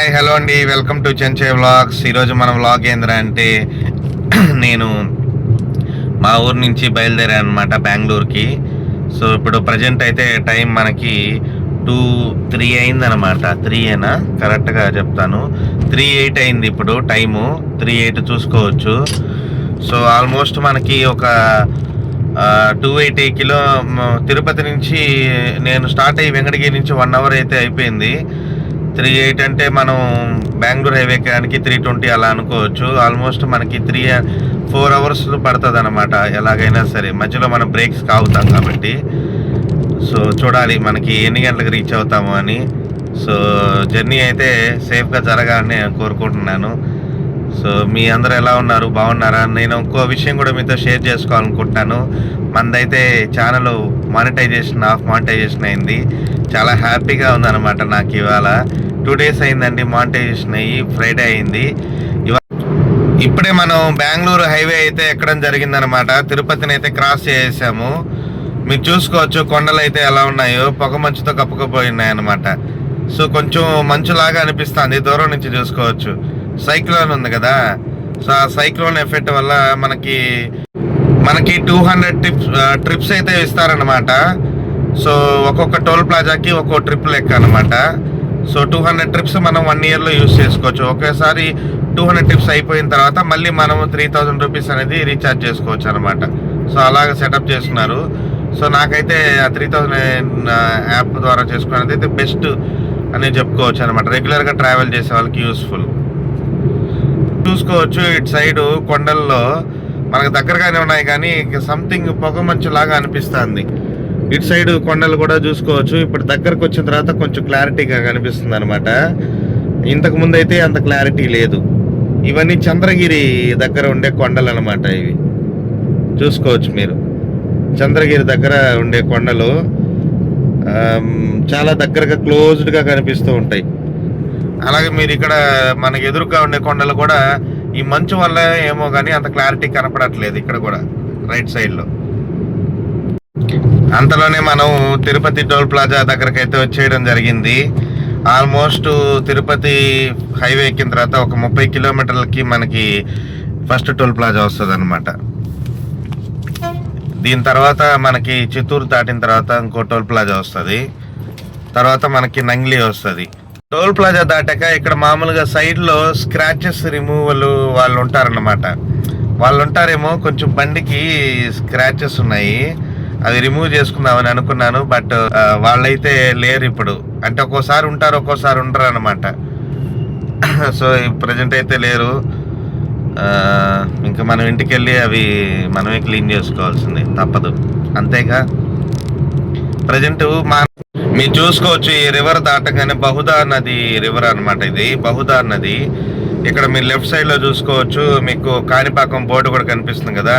Hi hello అండి. Welcome to Chenche vlogs. ఈరోజు మన వ్లాగ్ ఏంద్రా అంటే నేను మా ఊరు నుంచి బయలుదేరాను అనమాట బెంగళూరుకి. సో ఇప్పుడు ప్రజెంట్ అయితే టైం మనకి టూ త్రీ అయిందనమాట త్రీ అయినా కరెక్ట్గా చెప్తాను. త్రీ ఎయిట్ అయింది ఇప్పుడు టైము. త్రీ ఎయిట్ చూసుకోవచ్చు. సో ఆల్మోస్ట్ మనకి ఒక టూ ఎయిటీ కిలో తిరుపతి నుంచి నేను స్టార్ట్ అయ్యి వెంకటగిరి నుంచి వన్ అవర్ అయితే అయిపోయింది. త్రీ ఎయిట్ అంటే మనం బెంగళూరు హైవే ఎక్కడానికి త్రీ ట్వంటీ అలా అనుకోవచ్చు. ఆల్మోస్ట్ మనకి త్రీ ఫోర్ అవర్స్ పడుతుంది అనమాట ఎలాగైనా సరే. మధ్యలో మనం బ్రేక్స్ కావుతాం కాబట్టి. సో చూడాలి మనకి ఎన్ని గంటలకు రీచ్ అవుతాము అని. సో జర్నీ అయితే సేఫ్గా జరగాలని కోరుకుంటున్నాను. సో మీ అందరూ ఎలా ఉన్నారు? బాగున్నారా? నేను ఇంకో విషయం కూడా మీతో షేర్ చేసుకోవాలనుకుంటున్నాను. మనదైతే ఛానల్ మానిటైజేషన్ ఆఫ్ మానిటైజేషన్ అయింది. చాలా హ్యాపీగా ఉందన్నమాట నాకు ఇవాళ. టూ డేస్ అయిందండి మానిటైజేషన్ అయ్యి ఫ్రైడే అయింది. ఇవా ఇప్పుడే మనం బెంగళూరు హైవే అయితే ఎక్కడం జరిగిందనమాట తిరుపతిని అయితే క్రాస్ చేసాము మీరు చూసుకోవచ్చు కొండలు అయితే ఎలా ఉన్నాయో పొగ మంచుతో కప్పుకుపోయినాయి అనమాట సో కొంచెం మంచులాగా అనిపిస్తుంది. దూరం నుంచి చూసుకోవచ్చు. సైక్లోన్ ఉంది కదా. సో ఆ సైక్లోన్ ఎఫెక్ట్ వల్ల మనకి మనకి టూ హండ్రెడ్ ట్రిప్స్ ట్రిప్స్ అయితే ఇస్తారనమాట సో ఒక్కొక్క టోల్ ప్లాజాకి ఒక్కో ట్రిప్ లెక్క అనమాట సో టూ హండ్రెడ్ ట్రిప్స్ మనం వన్ ఇయర్లో యూస్ చేసుకోవచ్చు. ఒకేసారి టూ హండ్రెడ్ ట్రిప్స్ అయిపోయిన తర్వాత మళ్ళీ మనం త్రీ థౌజండ్ రూపీస్ అనేది రీఛార్జ్ చేసుకోవచ్చు అనమాట సో అలాగ సెటప్ చేస్తున్నారు. సో నాకైతే ఆ త్రీ థౌజండ్ యాప్ ద్వారా చేసుకునేది అయితే బెస్ట్ అని చెప్పుకోవచ్చు అనమాట రెగ్యులర్గా ట్రావెల్ చేసే వాళ్ళకి యూస్ఫుల్. చూసుకోవచ్చు ఇటు సైడు కొండల్లో మనకు దగ్గరగానే ఉన్నాయి కానీ సంథింగ్ పొగ మంచు లాగా అనిపిస్తుంది. ఇటు సైడ్ కొండలు కూడా చూసుకోవచ్చు. ఇప్పుడు దగ్గరకు వచ్చిన తర్వాత కొంచెం క్లారిటీగా కనిపిస్తుంది అనమాట ఇంతకు ముందు అయితే అంత క్లారిటీ లేదు. ఇవన్నీ చంద్రగిరి దగ్గర ఉండే కొండలు అనమాట ఇవి. చూసుకోవచ్చు మీరు. చంద్రగిరి దగ్గర ఉండే కొండలు చాలా దగ్గరగా క్లోజ్డ్గా కనిపిస్తూ ఉంటాయి. అలాగే మీరు ఇక్కడ మనకి ఎదురుగా ఉండే కొండలు కూడా ఈ మంచు వల్ల ఏమో కానీ అంత క్లారిటీ కనపడట్లేదు ఇక్కడ కూడా రైట్ సైడ్లో. అంతలోనే మనం తిరుపతి టోల్ ప్లాజా దగ్గరకు అయితే వచ్చేయడం జరిగింది. ఆల్మోస్ట్ తిరుపతి హైవే ఎక్కిన తర్వాత ఒక ముప్పై కిలోమీటర్లకి మనకి ఫస్ట్ టోల్ ప్లాజా వస్తుంది అనమాట దీని తర్వాత మనకి చిత్తూరు దాటిన తర్వాత ఇంకో టోల్ ప్లాజా వస్తుంది. తర్వాత మనకి నంగ్లీ వస్తుంది. టోల్ ప్లాజా దాటాక ఇక్కడ మామూలుగా సైడ్లో స్క్రాచెస్ రిమూవల్ వాళ్ళు ఉంటారన్నమాట వాళ్ళు ఉంటారేమో కొంచెం బండికి స్క్రాచెస్ ఉన్నాయి. అది రిమూవ్ చేసుకుందామని అనుకున్నాను బట్ వాళ్ళైతే లేరు ఇప్పుడు. అంటే ఒక్కోసారి ఉంటారు ఒక్కోసారి ఉండరు అనమాట సో ప్రజెంట్ అయితే లేరు. ఇంకా మనం ఇంటికి వెళ్ళి అవి మనమే క్లీన్ చేసుకోవాల్సింది. తప్పదు. అంతేగా? ప్రజెంట్ మా మీరు చూసుకోవచ్చు ఈ రివర్ దాటగానే బహుదా నది రివర్ అనమాట ఇది. బహుదా నది. ఇక్కడ మీరు లెఫ్ట్ సైడ్లో చూసుకోవచ్చు మీకు కాణిపాకం బోర్డు కూడా కనిపిస్తుంది కదా?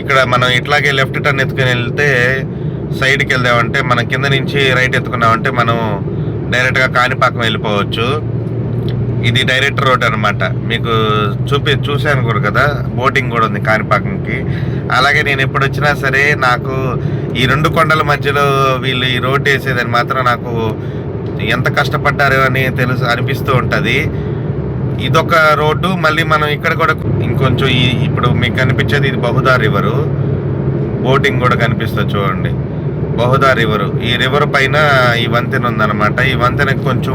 ఇక్కడ మనం ఇట్లాగే లెఫ్ట్ టర్న్ ఎత్తుకుని వెళ్తే సైడ్కి వెళ్దామంటే మనం కింద నుంచి రైట్ ఎత్తుకున్నామంటే మనం డైరెక్ట్గా కాణిపాకం వెళ్ళిపోవచ్చు. ఇది డైరెక్ట్ రోడ్ అనమాట మీకు చూపి చూశాను కూడా కదా బోటింగ్ కూడా ఉంది కాణిపాకంకి. అలాగే నేను ఎప్పుడు వచ్చినా సరే నాకు ఈ రెండు కొండల మధ్యలో వీళ్ళు ఈ రోడ్ వేసేదని మాత్రం నాకు ఎంత కష్టపడ్డారు అని తెలుసు అనిపిస్తూ ఉంటుంది. ఇదొక రోడ్డు మళ్ళీ మనం ఇక్కడ కూడా ఇంకొంచెం ఈ ఇప్పుడు మీకు కనిపించేది ఇది బహుదా రివరు. బోటింగ్ కూడా కనిపిస్తుంది చూడండి. బహుదా రివర్. ఈ రివర్ పైన ఈ వంతెన ఉందన్నమాట. ఈ వంతెనకి కొంచెం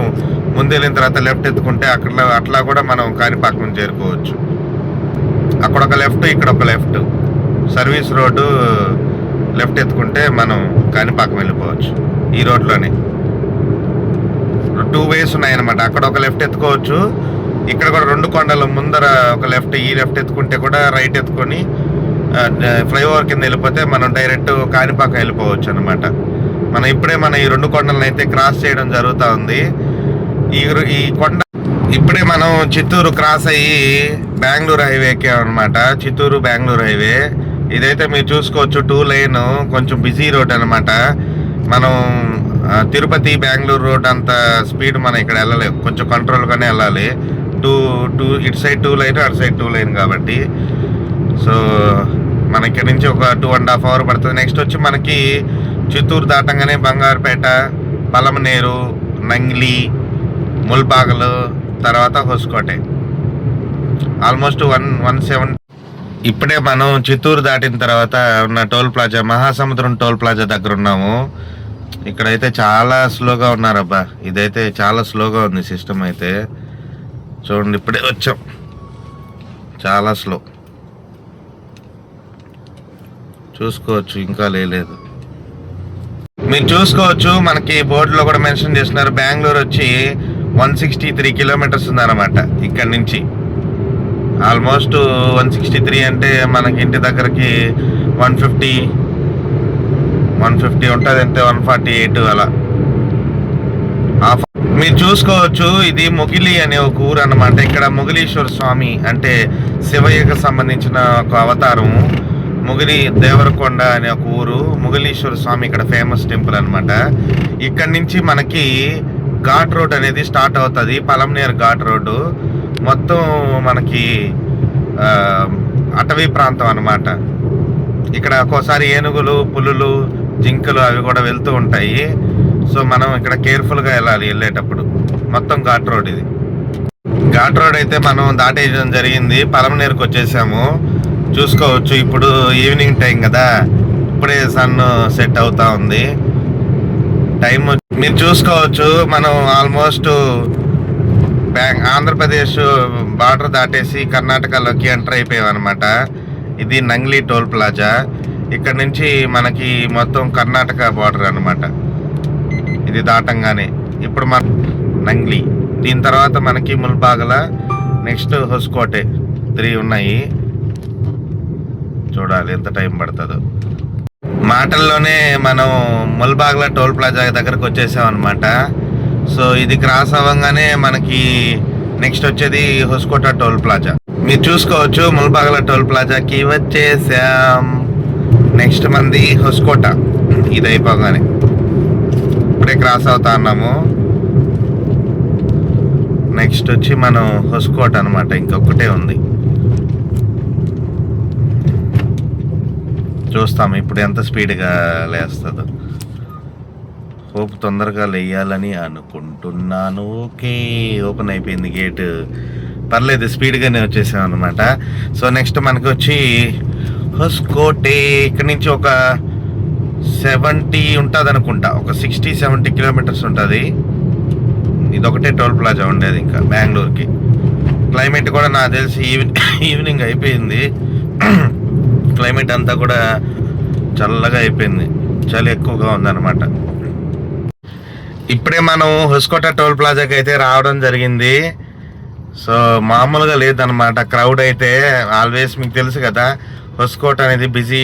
ముందెళ్ళిన తర్వాత లెఫ్ట్ ఎత్తుకుంటే అక్కడ అట్లా కూడా మనం కాణిపాకం చేరుకోవచ్చు. అక్కడ ఒక లెఫ్ట్ ఇక్కడ ఒక లెఫ్ట్. సర్వీస్ రోడ్డు లెఫ్ట్ ఎత్తుకుంటే మనం కాణిపాకం వెళ్ళిపోవచ్చు. ఈ రోడ్లోనే. టూ వేస్ ఉన్నాయన్నమాట. అక్కడ ఒక లెఫ్ట్ ఎత్తుకోవచ్చు. ఇక్కడ కూడా రెండు కొండలు ముందర ఒక లెఫ్ట్ ఈ లెఫ్ట్ ఎత్తుకుంటే కూడా రైట్ ఎత్తుకొని ఫ్లైఓవర్ కింద వెళ్ళిపోతే మనం డైరెక్ట్ కాణిపాకం వెళ్ళిపోవచ్చు అనమాట మనం ఇప్పుడే మన ఈ రెండు కొండలను అయితే క్రాస్ చేయడం జరుగుతూ ఉంది. ఈ ఈ కొండ ఇప్పుడే మనం చిత్తూరు క్రాస్ అయ్యి బెంగళూరు హైవే ఎక్కామన్నమాట చిత్తూరు బెంగళూరు హైవే. ఇదైతే మీరు చూసుకోవచ్చు టూ లైన్ కొంచెం బిజీ రోడ్ అనమాట మనం తిరుపతి బెంగళూరు రోడ్ అంత స్పీడ్ మనం ఇక్కడ వెళ్ళలేము కొంచెం కంట్రోల్గానే వెళ్ళాలి. టూ టూ ఇటు సైడ్ టూ లైన్ అటు సైడ్ టూ లైన్ కాబట్టి. సో మన ఇక్కడ నుంచి ఒక టూ అండ్ హాఫ్ అవర్ పడుతుంది. నెక్స్ట్ వచ్చి మనకి చిత్తూరు దాటంగానే బంగారుపేట పలమనేరు నంగ్లి ముల్బాగలు తర్వాత Hoskote. Almost one one seven. ఇప్పుడే మనం చిత్తూరు దాటిన తర్వాత ఉన్న toll plaza Mahasamudram toll plaza దగ్గర ఉన్నాము. ఇక్కడైతే చాలా స్లోగా ఉన్నారబ్బా. ఇదైతే చాలా స్లోగా ఉంది సిస్టమ్ అయితే. చూడండి ఇప్పుడే వచ్చాం. చాలా స్లో చూసుకోవచ్చు ఇంకా లేదు మీరు చూసుకోవచ్చు మనకి బోర్డులో కూడా మెన్షన్ చేస్తున్నారు బెంగళూరు వచ్చి వన్ సిక్స్టీ త్రీ కిలోమీటర్స్ ఉందన్నమాట ఇక్కడ నుంచి. ఆల్మోస్ట్ వన్ సిక్స్టీ త్రీ అంటే మనకి ఇంటి దగ్గరికి వన్ ఫిఫ్టీ వన్ ఫిఫ్టీ ఉంటుంది అంతే వన్ ఫార్టీ ఎయిట్ అలా. మీరు చూసుకోవచ్చు ఇది మొగిలి అనే ఒక ఊరు అన్నమాట ఇక్కడ మొగిలీశ్వర స్వామి అంటే శివయ్యకు సంబంధించిన ఒక అవతారం మొగిలి దేవరకొండ అనే ఒక ఊరు. ముగిలీశ్వర స్వామి ఇక్కడ ఫేమస్ టెంపుల్ అన్నమాట. ఇక్కడ నుంచి మనకి ఘాట్ రోడ్ అనేది స్టార్ట్ అవుతుంది. పలంనేరు ఘాట్ రోడ్డు. మొత్తం మనకి అటవీ ప్రాంతం అన్నమాట. ఇక్కడ ఒక్కోసారి ఏనుగులు పులులు జింకలు అవి కూడా వెళ్తూ ఉంటాయి. సో మనం ఇక్కడ కేర్ఫుల్గా వెళ్ళాలి వెళ్ళేటప్పుడు. మొత్తం ఘాట్ రోడ్ ఇది. ఘాట్ రోడ్ అయితే మనం దాటేయడం జరిగింది. పలమనేరుకు వచ్చేసాము. చూసుకోవచ్చు. ఇప్పుడు ఈవినింగ్ టైం కదా. ఇప్పుడే సన్ సెట్ అవుతా ఉంది. టైం మీరు చూసుకోవచ్చు. మనం ఆల్మోస్ట్ బ్యాంక్ ఆంధ్రప్రదేశ్ బార్డర్ దాటేసి కర్ణాటకలోకి ఎంటర్ అయిపోయాం అనమాట ఇది నంగ్లీ టోల్ ప్లాజా. ఇక్కడ నుంచి మనకి మొత్తం కర్ణాటక బార్డర్ అనమాట ఇది దాటంగానే. ఇప్పుడు మన నంగ్లీ. దీని తర్వాత మనకి ముల్బాగల నెక్స్ట్ హొస్కోటే. త్రీ ఉన్నాయి. చూడాలి ఎంత టైం పడుతుందో. మాటల్లోనే మనం ముల్బాగ్ల టోల్ ప్లాజా దగ్గరకు వచ్చేసాం అనమాట సో ఇది క్రాస్ అవ్వగానే మనకి నెక్స్ట్ వచ్చేది హొస్కోట టోల్ ప్లాజా. మీరు చూసుకోవచ్చు ముల్బాగల టోల్ ప్లాజాకి వచ్చేసాం. నెక్స్ట్ మంది హొస్కోట. ఇది అయిపోగానే ఇప్పుడే క్రాస్ అవుతా అన్నాము. నెక్స్ట్ వచ్చి మనం హొస్కోట అనమాట ఇంకొకటే ఉంది. చూస్తాం ఇప్పుడు ఎంత స్పీడ్గా లేస్తుందో. హోప్ తొందరగా లేయాలని అనుకుంటున్నాను. ఓకే ఓపెన్ అయిపోయింది గేట్. పర్లేదు స్పీడ్గానే వచ్చేసాం అనమాట సో నెక్స్ట్ మనకు వచ్చి హొస్కోటే. ఇక్కడ నుంచి ఒక సెవెంటీ ఉంటుంది అనుకుంటా ఒక సిక్స్టీ సెవెంటీ కిలోమీటర్స్ ఉంటుంది. ఇదొకటే టోల్ ప్లాజా ఉండేది ఇంకా బెంగళూరుకి. క్లైమేట్ కూడా నాకు తెలిసి ఈవినింగ్ ఈవినింగ్ అయిపోయింది. క్లైమేట్ అంతా కూడా చల్లగా అయిపోయింది. చలి ఎక్కువగా ఉందన్నమాట. ఇప్పుడే మనం హుస్కోట టోల్ ప్లాజాకి అయితే రావడం జరిగింది. సో మామూలుగా లేదనమాట క్రౌడ్ అయితే ఆల్వేస్ మీకు తెలుసు కదా. హుస్కోట అనేది బిజీ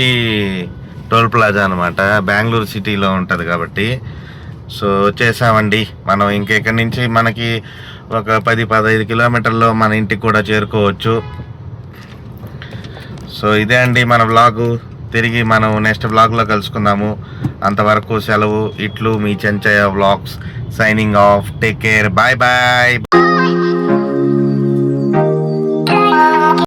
టోల్ ప్లాజా అనమాట బెంగళూరు సిటీలో ఉంటుంది కాబట్టి. సో వచ్చేసామండి మనం ఇంకెక్కడి నుంచి మనకి ఒక పది పదహైదు కిలోమీటర్లో మన ఇంటికి కూడా చేరుకోవచ్చు. సో ఇదే అండి మన వ్లాగు. తిరిగి మనం నెక్స్ట్ వ్లాగ్లో కలుసుకుందాము. అంతవరకు సెలవు ఇట్లు మీ Chenchaiah vlogs. Signing off. Take care. Bye bye.